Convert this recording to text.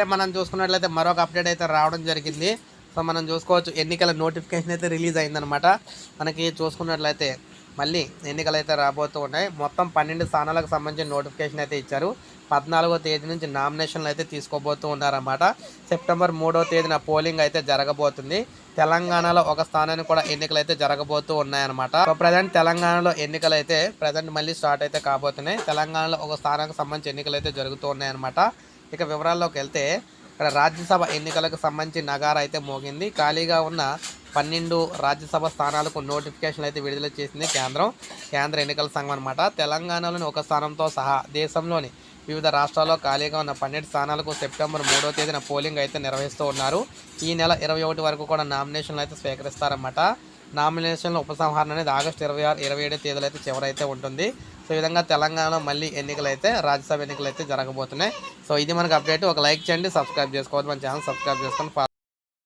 ఇప్పుడే మనం చూసుకున్నట్లయితే మరొక అప్డేట్ అయితే రావడం జరిగింది. సో మనం చూసుకోవచ్చు ఎన్నికల నోటిఫికేషన్ అయితే రిలీజ్ అయిందనమాట మనకి చూసుకున్నట్లయితే మళ్ళీ ఎన్నికలు అయితే రాబోతూ ఉన్నాయి. మొత్తం పన్నెండు స్థానాలకు సంబంధించిన నోటిఫికేషన్ అయితే ఇచ్చారు. పద్నాలుగో తేదీ నుంచి నామినేషన్లు అయితే తీసుకోబోతూ ఉన్నారన్నమాట. సెప్టెంబర్ మూడో తేదీన పోలింగ్ అయితే జరగబోతుంది. తెలంగాణలో ఒక స్థానానికి కూడా ఎన్నికలు అయితే జరగబోతూ ఉన్నాయన్నమాట. సో ప్రజెంట్ తెలంగాణలో ఎన్నికలు అయితే ప్రజెంట్ మళ్ళీ స్టార్ట్ అయితే కాబోతున్నాయి. తెలంగాణలో ఒక స్థానానికి సంబంధించి ఎన్నికలు అయితే జరుగుతూ ఉన్నాయన్నమాట. ఇక వివరాల్లోకి వెళ్తే ఇక్కడ రాజ్యసభ ఎన్నికలకు సంబంధించి నగార అయితే మోగింది. ఖాళీగా ఉన్న పన్నెండు రాజ్యసభ స్థానాలకు నోటిఫికేషన్ అయితే విడుదల చేసింది కేంద్రం. కేంద్ర ఎన్నికల సంఘం అనమాట తెలంగాణలోని ఒక స్థానంతో సహా దేశంలోని వివిధ రాష్ట్రాల్లో ఖాళీగా ఉన్న పన్నెండు స్థానాలకు సెప్టెంబర్ మూడో తేదీన పోలింగ్ అయితే నిర్వహిస్తూ ఉన్నారు. ఈ నెల ఇరవై ఒకటి వరకు కూడా నామినేషన్లు అయితే స్వీకరిస్తారన్నమాట. నామినేషన్ల ఉపసంహరణ అనేది ఆగస్టు ఇరవై ఆరు ఇరవై ఏడు తేదీలు అయితే చివరైతే ఉంటుంది. సో ఈ విధంగా తెలంగాణలో మళ్ళీ ఎన్నికలైతే రాజ్యసభ ఎన్నికలు అయితే జరగబోతున్నాయి. సో ఇది మనకు అప్డేట్. ఒక లైక్ చేయండి సబ్స్క్రైబ్ చేసుకోవద్దు. మన ఛానల్ సబ్స్క్రైబ్ చేసుకొని